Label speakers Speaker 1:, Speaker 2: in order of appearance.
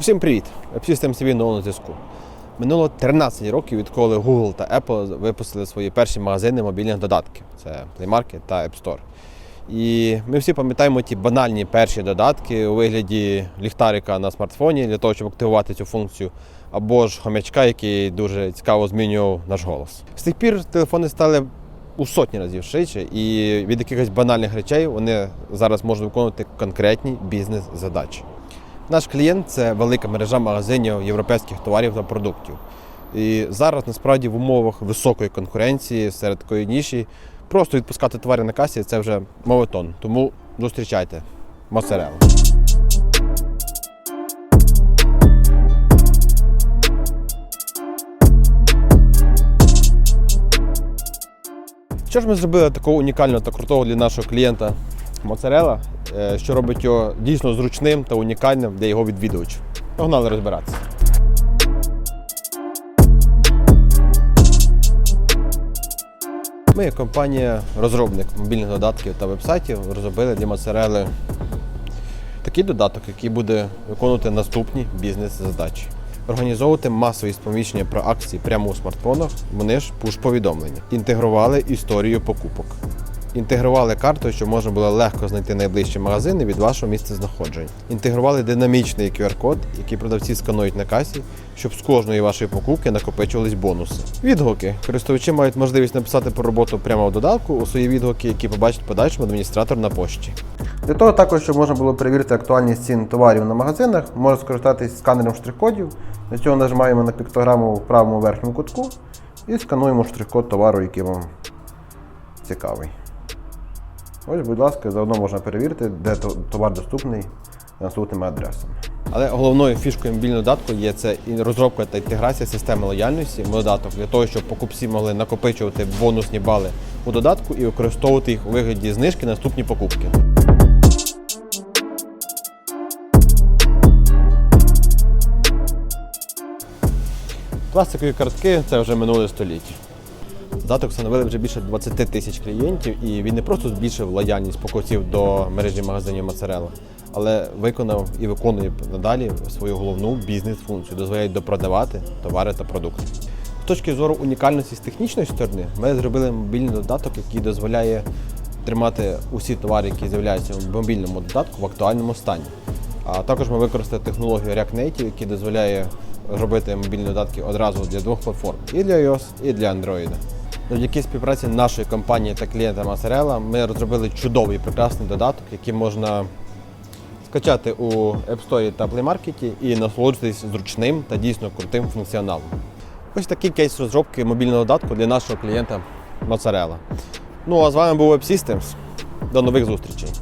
Speaker 1: Всім привіт! System TV нового зв'язку. Минуло 13 років, відколи Google та Apple випустили свої перші магазини мобільних додатків. Це Play Market та App Store. І ми всі пам'ятаємо ті банальні перші додатки у вигляді ліхтарика на смартфоні для того, щоб активувати цю функцію, або ж хомячка, який дуже цікаво змінював наш голос. З тих пір телефони стали у сотні разів швидше, і від якихось банальних речей вони зараз можуть виконувати конкретні бізнес-задачі. Наш клієнт це велика мережа магазинів європейських товарів та продуктів. І зараз насправді в умовах високої конкуренції серед такої ніші просто відпускати товари на касі це вже моветон. Тому зустрічайте моцарелла. Що ж ми зробили такого унікального та крутого для нашого клієнта моцарелла, е, що робить його дійсно зручним та унікальним для його відвідувачів. Погнали розбиратися. Ми, як компанія, розробник мобільних додатків та вебсайтів, розробили для моцарели такий додаток, який буде виконувати наступні бізнес-задачі. Організовувати масові сповіщення про акції прямо у смартфонах, вони ж пуш-повідомлення. Інтегрували історію покупок. Інтегрували карту, щоб можна було легко знайти найближчі магазини від вашого місця знаходження. Інтегрували динамічний QR-код, який продавці сканують на касі, щоб з кожної вашої покупки накопичувались бонуси. Відгуки. Користувачі мають можливість написати про роботу прямо в додатку у свої відгуки, які побачить подальшому адміністратор на пошті. Для того також, щоб можна було перевірити актуальність цін товарів на магазинах, можна скористатись сканером штрих-кодів. Для цього нажимаємо на піктограму в правому верхньому кутку і скануємо штрих-код товару, який вам цікавий. Ось, будь ласка, заодно можна перевірити, де товар доступний за наступними адресами. Але головною фішкою мобільного додатку є це і розробка та інтеграція системи лояльності в додаток для того, щоб покупці могли накопичувати бонусні бали у додатку і використовувати їх у вигляді знижки на наступні покупки. Пластикові картки це вже минуле століття. Додаток встановили вже більше 20 тисяч клієнтів, і він не просто збільшив лояльність покупців до мережі магазинів Моцарелла, але виконав і виконує надалі свою головну бізнес-функцію, дозволяє допродавати товари та продукти. З точки зору унікальності з технічної сторони, ми зробили мобільний додаток, який дозволяє тримати усі товари, які з'являються в мобільному додатку в актуальному стані. А також ми використали технологію React Native, яка дозволяє робити мобільні додатки одразу для двох платформ і для iOS, і для Android. Завдяки співпраці нашої компанії та клієнта Mozzarella ми розробили чудовий прекрасний додаток, який можна скачати у App Store та Play Market і насолоджуватись зручним та дійсно крутим функціоналом. Ось такий кейс розробки мобільного додатку для нашого клієнта Mozzarella. Ну а з вами був Web Systems. До нових зустрічей!